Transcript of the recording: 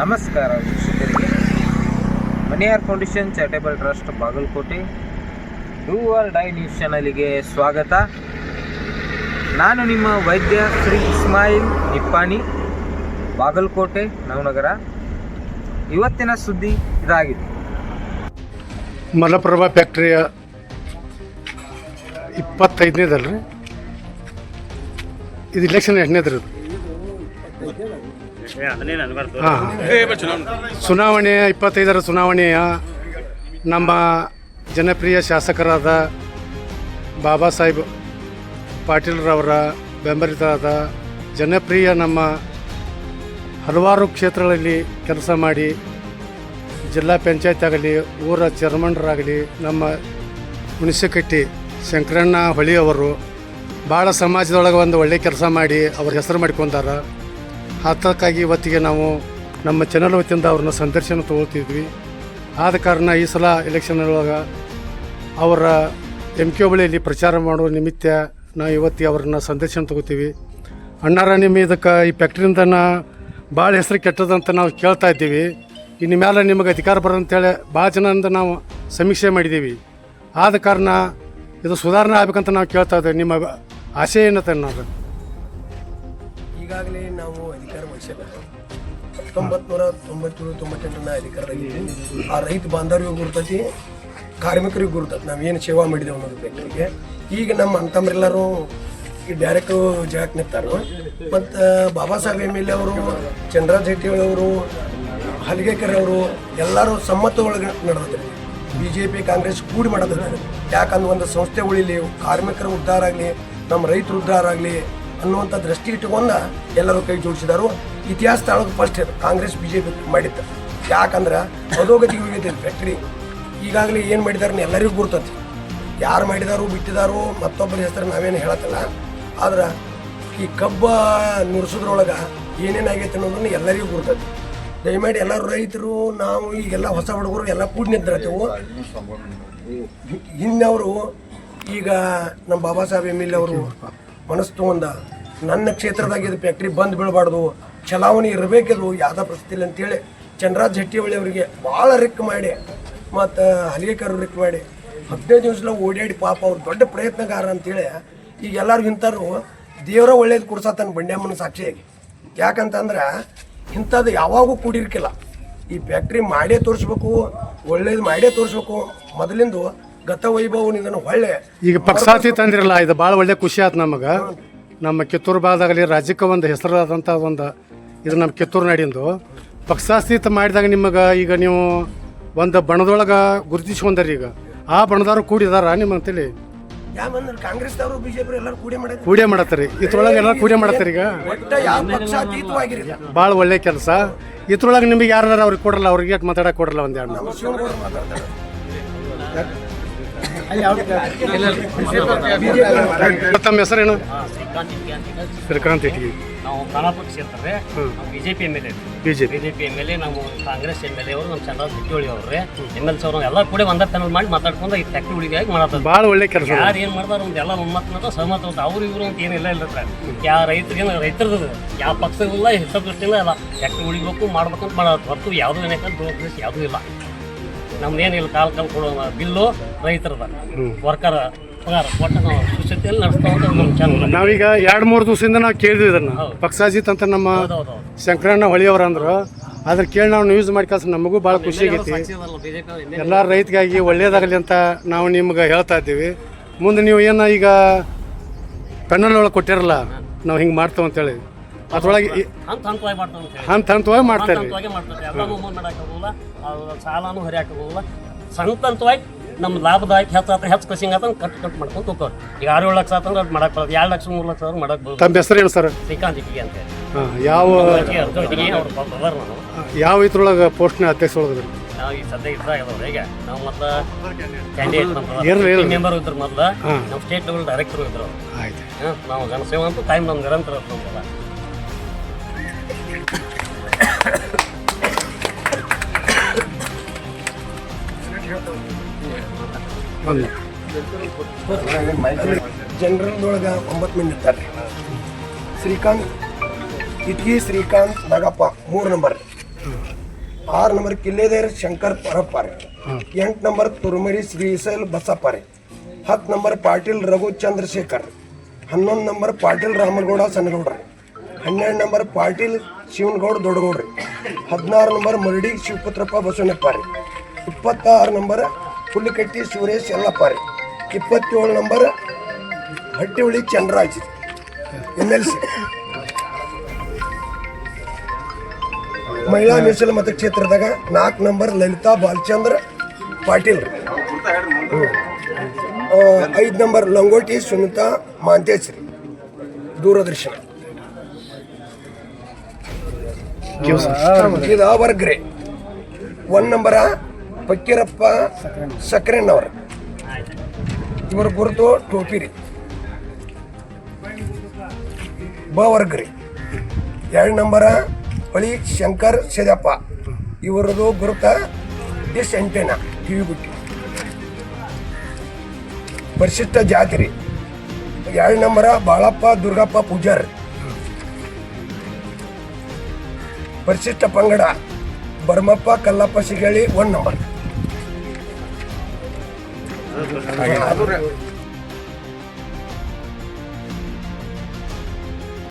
ನಮಸ್ಕಾರ ವೀಕ್ಷಕರಿಗೆ. Maniyar foundation charitable trust Bagalkot. Do or die news ಚಾನಲಿಗೆ ಸ್ವಾಗತ. ನಾನು ನಿಮ್ಮ ವೈದ್ಯ ಶ್ರೀ ಇಸ್ಮಾಯಿಲ್ ನಿಪ್ಪಾಣಿ, ಬಾಗಲಕೋಟೆ, ನವನಗರ. ಇವತ್ತಿನ ಸುದ್ದಿ ಇದಾಗಿದೆ. ಮಲಪ್ರಭಾ ಫ್ಯಾಕ್ಟ್ರಿಯ ಇಪ್ಪತ್ತೈದನೇದಲ್ರಿ? ಇದು ಇಲೆಕ್ಷನ್ ಎಷ್ಟನೇದ್ರಿ ಹಾಂ. ಚುನಾವಣೆ. ಇಪ್ಪತ್ತೈದರ ಚುನಾವಣೆಯ ನಮ್ಮ ಜನಪ್ರಿಯ ಶಾಸಕರಾದ ಬಾಬಾ ಸಾಹೇಬ್ ಪಾಟೀಲ್ರವರ ಬೆಂಬಲಿತರಾದ ಜನಪ್ರಿಯ ನಮ್ಮ ಹಲವಾರು ಕ್ಷೇತ್ರಗಳಲ್ಲಿ ಕೆಲಸ ಮಾಡಿ ಜಿಲ್ಲಾ ಪಂಚಾಯತ್ ಆಗಲಿ ಊರ ಚೇರ್ಮನ್ರಾಗಲಿ ನಮ್ಮ ಹುಣಸೆಕಟ್ಟಿ ಶಂಕರಣ್ಣ ಹೊಳಿಯವರು ಭಾಳ ಸಮಾಜದೊಳಗೆ ಒಂದು ಒಳ್ಳೆಯ ಕೆಲಸ ಮಾಡಿ ಅವ್ರ ಹೆಸರು ಮಾಡ್ಕೊಂಡಾರ. ಅದಕ್ಕಾಗಿ ಇವತ್ತಿಗೆ ನಾವು ನಮ್ಮ ಚಾನಲ್ ವತಿಯಿಂದ ಅವ್ರನ್ನ ಸಂದರ್ಶನ ತೊಗೊಳ್ತಿದ್ವಿ. ಆದ ಕಾರಣ ಈ ಸಲ ಎಲೆಕ್ಷನ್ ಒಳಗೆ ಅವರ ಎಂ ಕೆ ಬಳಿಯಲ್ಲಿ ಪ್ರಚಾರ ಮಾಡುವ ನಿಮಿತ್ತ ನಾವು ಇವತ್ತಿಗೆ ಅವ್ರನ್ನ ಸಂದರ್ಶನ ತಗೋತೀವಿ ಅಣ್ಣಾರ ನಿಮ್ಮ ಇದಕ್ಕೆ ಈ ಫ್ಯಾಕ್ಟ್ರಿಯಿಂದ ಭಾಳ ಹೆಸರು ಕೆಟ್ಟದಂತ ನಾವು ಕೇಳ್ತಾ ಇದ್ದೀವಿ. ಇನ್ನು ಮೇಲೆ ನಿಮಗೆ ಅಧಿಕಾರ ಬರೋಂತೇಳಿ ಭಾಳ ಜನದಿಂದ ನಾವು ಸಮೀಕ್ಷೆ ಮಾಡಿದ್ದೀವಿ. ಆದ ಕಾರಣ ಇದು ಸುಧಾರಣೆ ಆಗ್ಬೇಕಂತ ನಾವು ಕೇಳ್ತಾ ಇದ್ದೇವೆ. ನಿಮ್ಮ ಆಶಯ ಏನತ್ತೆ ಅನ್ನೋದು? ಈಗಾಗಲೇ ನಾವು ಅಧಿಕಾರ ವಹಿಸಿಲ್ಲ. ಹತ್ತೊಂಬತ್ತು ನೂರ ತೊಂಬತ್ತೇಳು ತೊಂಬತ್ತೆಂಟನ ಅಧಿಕಾರದಲ್ಲಿ ಆ ರೈತ ಬಾಂಧವ್ರಿಗೂ ಗುರ್ತೈತಿ, ಕಾರ್ಮಿಕರಿಗೂ ನಾವು ನಾವೇನು ಸೇವಾ ಮಾಡಿದೆವು ಅನ್ನೋದು ಫ್ಯಾಕ್ಟ್ರಿಗೆ ಈಗ ನಮ್ಮ ಅಂತಮ್ರೆಲ್ಲರೂ ಈ ಡೈರೆಕ್ಟ್ ಜಾಕ್ ನಿಂತಾರು. ಮತ್ತು, Baba Saheb M L A ಅವರು ಶೆಟ್ಟಿ ಅವರು, ಹಲಿಗೆಕರ್ ಅವರು, ಎಲ್ಲರೂ ಸಮ್ಮತ ಒಳಗೆ ನಡೆದಿದ್ದಾರೆ ಬಿ ಜೆ ಪಿ ಕಾಂಗ್ರೆಸ್ ಕೂಡಿ ಮಾಡೋದಿದ್ದಾರೆ ಯಾಕಂದ್ರೆ ಒಂದು ಸಂಸ್ಥೆ ಉಳಿಲಿ, ಕಾರ್ಮಿಕರ ಉದ್ಧಾರ ಆಗಲಿ, ನಮ್ಮ ರೈತರ ಉದ್ಧಾರ ಆಗಲಿ ಅನ್ನುವಂಥ ದೃಷ್ಟಿ ಇಟ್ಟುಕೊಂಡ ಎಲ್ಲರೂ ಕೈ ಜೋಡಿಸಿದರು. ಇತಿಹಾಸ ತಾಳಕ್ಕೆ first Congress B J P ಮಾಡಿತ್ತು. ಯಾಕಂದ್ರೆ ಅಧೋಗತಿಗೆ ಹೋಗೈತೆ ಫ್ಯಾಕ್ಟ್ರಿ ಈಗಾಗಲೇ ಏನು ಮಾಡಿದಾರ ಎಲ್ಲರಿಗೂ ಗುರ್ತತಿ. ಯಾರು ಮಾಡಿದಾರು, ಬಿಟ್ಟಿದಾರು, ಮತ್ತೊಬ್ಬರ ಹೆಸರು ನಾವೇನು ಹೇಳತ್ತಲ್ಲ. ಆದ್ರೆ ಈ ಕಬ್ಬ ನುಡಿಸೋದ್ರೊಳಗೆ ಏನೇನಾಗೈತೆ ಅನ್ನೋದನ್ನ ಎಲ್ಲರಿಗೂ ಗುರ್ತತಿ. ದಯಮಾಡಿ ಎಲ್ಲರೂ ರೈತರು, ನಾವು ಈಗೆಲ್ಲ ಹೊಸ ಹುಡುಗರು, ಎಲ್ಲ ಕೂಡಿ ನಿಂತಿರ್ತೇವೆ ಹಿಂದವರು ಈಗ ನಮ್ಮ ಬಾಬಾ ಸಾಹೇಬ್ ಎಂ ಎಲ್ ಅವರು ಮನಸ್ಸು ತಗೊಂಡ ನನ್ನ ಕ್ಷೇತ್ರದಾಗ ಇದು ಫ್ಯಾಕ್ಟ್ರಿ ಬಂದ್ ಬೀಳಬಾರ್ದು ಚಲಾವಣೆ ಇರಬೇಕಿದು ಯಾವ್ದೋ ಪರಿಸ್ಥಿತಿ ಅಂತೇಳಿ ಚಂದ್ರರಾಜ್ ಹೆಟ್ಟಿಹೊಳಿ ಅವರಿಗೆ ಭಾಳ ರಿಕ್ ಮಾಡಿ ಮತ್ತು ಹಲಿಗೆಕರ್ ರಿಕ್ ಮಾಡಿ ಹದಿನೈದು ದಿವಸ ಓಡಾಡಿ ಪಾಪ ಅವ್ರು ದೊಡ್ಡ ಪ್ರಯತ್ನಗಾರ ಅಂತೇಳಿ ಈಗ ಎಲ್ಲರೂ ಇಂಥವ್ರು ದೇವರ ಒಳ್ಳೇದು ಕುಡ್ಸತ್ತಾನ ಬಂಡ್ಯಮ್ಮನ ಸಾಕ್ಷಿಯಾಗಿ. ಯಾಕಂತಂದ್ರೆ ಇಂಥದ್ದು ಯಾವಾಗೂ ಕೂಡಿರ್ಕಿಲ್ಲ. ಈ ಫ್ಯಾಕ್ಟ್ರಿ ಮಾಡೇ ತೋರಿಸ್ಬೇಕು ಒಳ್ಳೇದು ಮಾಡೇ ತೋರಿಸ್ಬೇಕು ಮೊದಲಿಂದು ಗತ ವೈಭವ ಒಳ್ಳೆ ಈಗ ಪಕ್ಷಾತಿ ತಂದಿರಲ್ಲ ಇದು ಭಾಳ ಒಳ್ಳೆ ಖುಷಿ ಆಯ್ತು ನಮಗೆ. ನಮ್ಮ ಕಿತ್ತೂರು ಭಾಗದಾಗಲಿ ರಾಜ್ಯಕ್ಕೆ ಒಂದು ಹೆಸರಾದಂಥ ಒಂದು ಇದು ನಮ್ಮ ಕಿತ್ತೂರು ನಾಡಿಂದು. ಪಕ್ಷಾಸ್ತೀತ ಮಾಡಿದಾಗ ನಿಮಗೆ ಈಗ ನೀವು ಒಂದು ಬಣದೊಳಗೆ ಗುರುತಿಸ್ಕೊಂಡಾರ ಈಗ. ಆ ಬಣದವ್ರು ಕೂಡಿದಾರ ನಿಮ್ಮ ಅಂತೇಳಿ ಕಾಂಗ್ರೆಸ್ದವರು ಬಿಜೆಪಿ ಎಲ್ಲರೂ ಕೂಡಿ ಮಾಡಿದ್ರು ಕೂಡೇ ಮಾಡತ್ತಾರೆ. ಇದ್ರೊಳಗೆ ಎಲ್ಲರೂ ಕೂಡೇ ಮಾಡತ್ತಾರೆ ಈಗ? ಭಾಳ ಒಳ್ಳೆ ಕೆಲಸ. ಇದ್ರೊಳಗೆ ನಿಮಗೆ ಯಾರು ಅವ್ರಿಗೆ ಕೊಡಲ್ಲ ಅವ್ರಿಗೆ ಯಾಕೆ ಮಾತಾಡಕ್ಕೆ ಕೊಡಲ್ಲ ಒಂದು ತಮ್ಮ ಹೆಸರೇನು? ಶ್ರೀಕಾಂತ್ ಇಟ್ಗಿ ನಾವು ಖಾನಾಪುರ ಕ್ಷೇತ್ರ ನಾವು BJP M L A B J P BJP M L A ನಾವು ಕಾಂಗ್ರೆಸ್ ಎಂ ಎಲ್ ಎ ಅವರು ನಮ್ಮ ಚಂದ್ರ ಬಿಟ್ಟೋಳಿ ಅವ್ರೆ. ಎಂ ಎಲ್ ಸಿ ಅವರು ಎಲ್ಲ ಕೂಡ ಒಂದೇ ತನ ಮಾಡಿ ಮಾತಾಡ್ಕೊಂಡು ಈ ಫ್ಯಾಕ್ಟ್ರಿ ಉಳಿಗಾಗಿ ಮಾಡ್ತಾರೆ ಭಾಳ ಒಳ್ಳೆ ಕೆಲಸ. ಯಾರು ಏನು ಮಾಡ್ತಾರೆ ಒಂದು ಎಲ್ಲ ಒಮ್ಮತ್ತ ಸಹಮತ ಅಂತ ಅವ್ರು ಇವರು ಅಂತ ಏನಿಲ್ಲ ಇಲ್ಲ ಸರ್ ಯಾವ ರೈತರಿಗೆ ರೈತರದ್ದು ಯಾವ ಪಕ್ಷವಿಲ್ಲ ಹಿತದೃಷ್ಟಿಯಿಂದ ಎಲ್ಲ ಫ್ಯಾಕ್ಟ್ರಿ ಉಳಿಬೇಕು ಮಾಡ್ಬೇಕಂತ ಮಾಡತ್ತ ಹೊತ್ತು ಯಾವುದೂ ಏನಕ್ಕೆ ದುರುದ್ದೇಶ ಯಾವುದೂ ಇಲ್ಲ. ನಮ್ದೇನಿಲ್ಲ ಕಾಲ್ ಕಾಲ್ ಕೊಡೋ ಬಿಲ್ಲು ರೈತರದ ವರ್ಕರ್ ಪಗಾರ ಒಟ್ಟು ನಾವು ಸುಸ್ಥಿತಿಯಲ್ಲಿ ನಡೆಸ್ತಾ ನಮ್ಮ ಚಾನಲ್ ನಾವೀಗ ಎರಡು ಮೂರು ದಿವಸದಿಂದ ನಾವು ಕೇಳಿದ್ವಿ ಇದನ್ನು. ಪಕ್ಷಾಜಿತ್ ಅಂತ ನಮ್ಮ ಶಂಕರಣ್ಣ ಹೊಳಿಯವ್ರ ಅಂದ್ರು. ಅದ್ರ ಕೇಳಿ ನಾವು ನ್ಯೂಸ್ ಮಾಡ್ಕಳ್ಸ ನಮಗೂ ಭಾಳ ಖುಷಿ ಆಗೈತಿ. ಎಲ್ಲ ರೈತಗಾಗಿ ಒಳ್ಳೇದಾಗಲಿ ಅಂತ ನಾವು ನಿಮ್ಗೆ ಹೇಳ್ತಾ ಇದ್ದೀವಿ. ಮುಂದೆ ನೀವು ಏನು ಈಗ ಪೆನ್ನಲ್ ಒಳಗೆ ಕೊಟ್ಟಿರಲ್ಲ ನಾವು ಹಿಂಗೆ ಮಾಡ್ತೇವೆ ಅಂತೇಳಿ ಅದ್ರೊಳಗೆ ಈ- ಹಂತ ಹಂತವಾಗಿ ಮಾಡ್ತಾವ ಅಂತ ಹೇಳಿ. ಹಂತ ಹಂತವಾಗಿ ಮಾಡ್ತಾರೆ ಹಂತವಾಗಿ ಮಾಡ್ತಾರೆ ಎಲ್ಲ ಮೂವ್ಮೆಂಟ್ ಮಾಡೋಕ್ಕಾಗಲ್ಲ ಅದು ಸಾಲನೂ ಹರಿಯಾಕಾಗಲ್ಲ ಸಂತ ಹಂತವಾಗಿ ನಮ್ಮ ಲಾಭದಾಯಕ ಹೆಚ್ಚು ಆತ ಹೆಚ್ಚು ಕಸಿಂಗ್ ಆತ ಕಟ್ ಕಟ್ ಮಾಡ್ಕೊಂಡು ಹೋಗ್ತಾರೆ ಈಗ ಆರು ಏಳು ಲಕ್ಷ ಆತಂದ್ರೆ ಅದು ಮಾಡಕ್ ಬರೋದು ಎರಡು ಲಕ್ಷ ಮೂರು ಲಕ್ಷ ಆದ್ರೆ ಮಾಡಕ್ ಬರೋದು ತಮ್ಮ ಹೆಸರೇನು ಸರ್. ಶ್ರೀಕಾಂತ್ ಇಟ್ಟಿಗೆ ಅಂತ ಹೇಳಿ. ಹಾಂ ಯಾವ ಅವ್ರ ನಾನು ಯಾವ ಇದ್ರೊಳಗೆ ಪೋಸ್ಟ್ನ ಅಧ್ಯಕ್ಷ ಒಳಗೆ ನಾವು ಈಗ ಸದ್ಯ ಇದ್ರಾಗ ಈಗ. ನಾವು ಮತ್ತೆ ಕ್ಯಾಂಡಿಡೇಟ್ ಇರ್ಲಿ, ಇರ್ಲಿ. ಮೆಂಬರ್ ಇದ್ರು ಮೊದಲ ಹಾಂ. ನಮ್ಮ ಸ್ಟೇಟ್ ಲೆವೆಲ್ ಡೈರೆಕ್ಟರ್ ಇದ್ರು ಆಯ್ತು. ಹಾಂ ನಾವು ಜನಸೇವಾ ಅಂತೂ ಟೈಮ್ ನಮ್ಗೆ ನಿರಂತರ ಇರ್ತದೆ ನಮ್ಗೆಲ್ಲ. ಒಂದು ಜನರಲ್ದೊಳಗೆ ಒಂಬತ್ತು ಮಂದಿ ಇರ್ತಾರೆ ಶ್ರೀಕಾಂತ್ ಇಟ್ಗಿ ಶ್ರೀಕಾಂತ್ ನಾಗಪ್ಪ ಮೂರು ನಂಬರ್ ಆರು ನಂಬರ್ ಕಿಲ್ಲೆದೇರ್ ಶಂಕರ್ ಪರಪ್ಪಾರೆ ಎಂಟು ನಂಬರ್ ತುರುಮರಿ ಶ್ರೀಶೈಲ್ ಬಸಪ್ಪಾರೆ ಹತ್ತು ನಂಬರ್ ಪಾಟೀಲ್ ರಘು ಚಂದ್ರಶೇಖರ್ ಹನ್ನೊಂದು ನಂಬರ್ ಪಾಟೀಲ್ ರಾಮನಗೌಡ ಸಣ್ಣಗೌಡ್ರಿ ಹನ್ನೆರಡು ನಂಬರ್ ಪಾಟೀಲ್ ಶಿವನಗೌಡ ದೊಡ್ಡಗೌಡ್ರಿ. ಹದಿನಾರು ನಂಬರ್ ಮರಡಿ ಶಿವಪುತ್ರಪ್ಪ ಬಸವನಪ್ಪ ರೀ ಇಪ್ಪತ್ತಾರು ನಂಬರ್ ಹುಲ್ಲಿಕಟ್ಟಿ ಸುರೇಶ್ ಯಲ್ಲಪ್ಪ ರೀ ಇಪ್ಪತ್ತೇಳು number Hattihuli Chandraraj M L C. ಮಹಿಳಾ ಮೀಸಲು ಮತಕ್ಷೇತ್ರದಾಗ ನಾಲ್ಕು ನಂಬರ್ ಲಲಿತಾ ಬಾಲಚಂದ್ರ ಪಾಟೀಲ್ ಐದು ನಂಬರ್ ಲಂಗೋಟಿ ಸುನಿತಾ ಮಾಂತೇಶ್ ರೀ ದೂರದರ್ಶನ. ಇದು ವರ್ಗ ರೀ ಒನ್ ನಂಬರ ಫಕ್ಕೀರಪ್ಪ ಸಕ್ರೆಣ್ಣವ್ರ ಇವ್ರ ಗುರುತು ಟೋಪಿರಿ. ಬ ಎರಡು ನಂಬರ ಹೊಳಿ ಶಂಕರ್ ಸೇದಪ್ಪ. ಇವರದು ಗುರುತ ಡಿಸ್ ಎಂಟೆನ ಕಿವಿ ಗುಟ್ಟಿ. ಪರಿಶಿಷ್ಟ ಜಾತಿರಿ. ಎರಡು ನಂಬರ ಬಾಳಪ್ಪ ದುರ್ಗಪ್ಪ ಪೂಜಾರ್. ಪರಿಶಿಷ್ಟ ಪಂಗಡ ಬರ್ಮಪ್ಪ ಕಲ್ಲಪ್ಪ ಸಿಗಳಿ ಒನ್ ನಂಬರ್